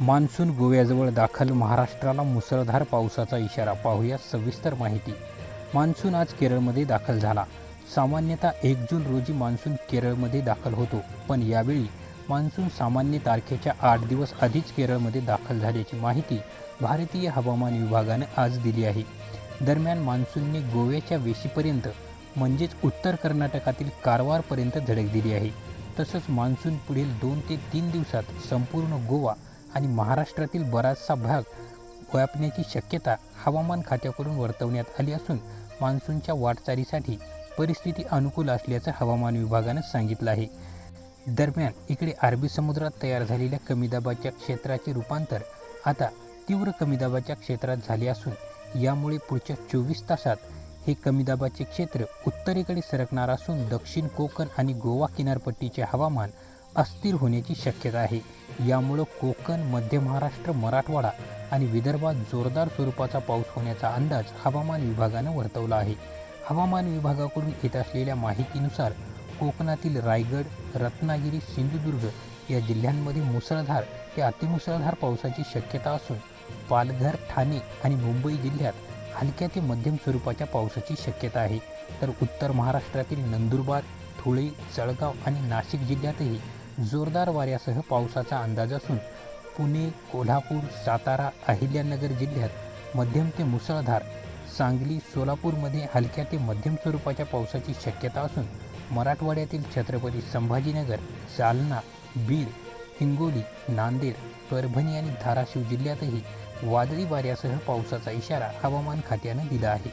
Monsoon गोव्याजवळ दाखल महाराष्ट्राला मुसळधार पावसाचा इशारा. पाहूया सविस्तर माहिती. मान्सून आज केरळमध्ये दाखल झाला. सामान्यतः एक जून रोजी मान्सून केरळमध्ये दाखल होतो. पण यावेळी मान्सून सामान्य तारखेच्या आठ दिवस आधीच केरळमध्ये दाखल झाल्याची माहिती भारतीय हवामान विभागानं आज दिली आहे. दरम्यान मान्सूनने गोव्याच्या वेशीपर्यंत म्हणजेच उत्तर कर्नाटकातील कारवारपर्यंत धडक दिली आहे. तसंच मान्सून पुढील दोन ते तीन दिवसात संपूर्ण गोवा आणि महाराष्ट्रातील बराचसा भाग व्यापण्याची शक्यता हवामान खात्याकडून वर्तवण्यात आली असून मान्सूनच्या वाटचालीसाठी परिस्थिती अनुकूल असल्याचं हवामान विभागानं सांगितलं आहे. दरम्यान इकडे अरबी समुद्रात तयार झालेल्या कमी दाबाच्या क्षेत्राचे रूपांतर आता तीव्र कमी दाबाच्या क्षेत्रात झाले असून यामुळे पुढच्या चोवीस तासात हे कमी दाबाचे क्षेत्र उत्तरेकडे सरकणार असून दक्षिण कोकण आणि गोवा किनारपट्टीचे हवामान अस्थिर होण्याची शक्यता आहे. यामुळं कोकण मध्य महाराष्ट्र मराठवाडा आणि विदर्भात जोरदार स्वरूपाचा पाऊस होण्याचा अंदाज हवामान विभागानं वर्तवला आहे. हवामान विभागाकडून येत असलेल्या माहितीनुसार कोकणातील रायगड रत्नागिरी सिंधुदुर्ग या जिल्ह्यांमध्ये मुसळधार ते अतिमुसळधार पावसाची शक्यता असून पालघर ठाणे आणि मुंबई जिल्ह्यात हलक्या ते मध्यम स्वरूपाच्या पावसाची शक्यता आहे. तर उत्तर महाराष्ट्रातील नंदुरबार धुळे जळगाव आणि नाशिक जिल्ह्यातही जोरदार वाऱ्यासह पावसाचा अंदाज असून पुणे कोल्हापूर सातारा अहिल्यानगर जिल्ह्यात मध्यम ते मुसळधार सांगली सोलापूरमध्ये हलक्या ते मध्यम स्वरूपाच्या पावसाची शक्यता असून मराठवाड्यातील छत्रपती संभाजीनगर जालना बीड हिंगोली नांदेड परभणी आणि धाराशिव जिल्ह्यातही वादळी वाऱ्यासह पावसाचा इशारा हवामान खात्यानं दिला आहे.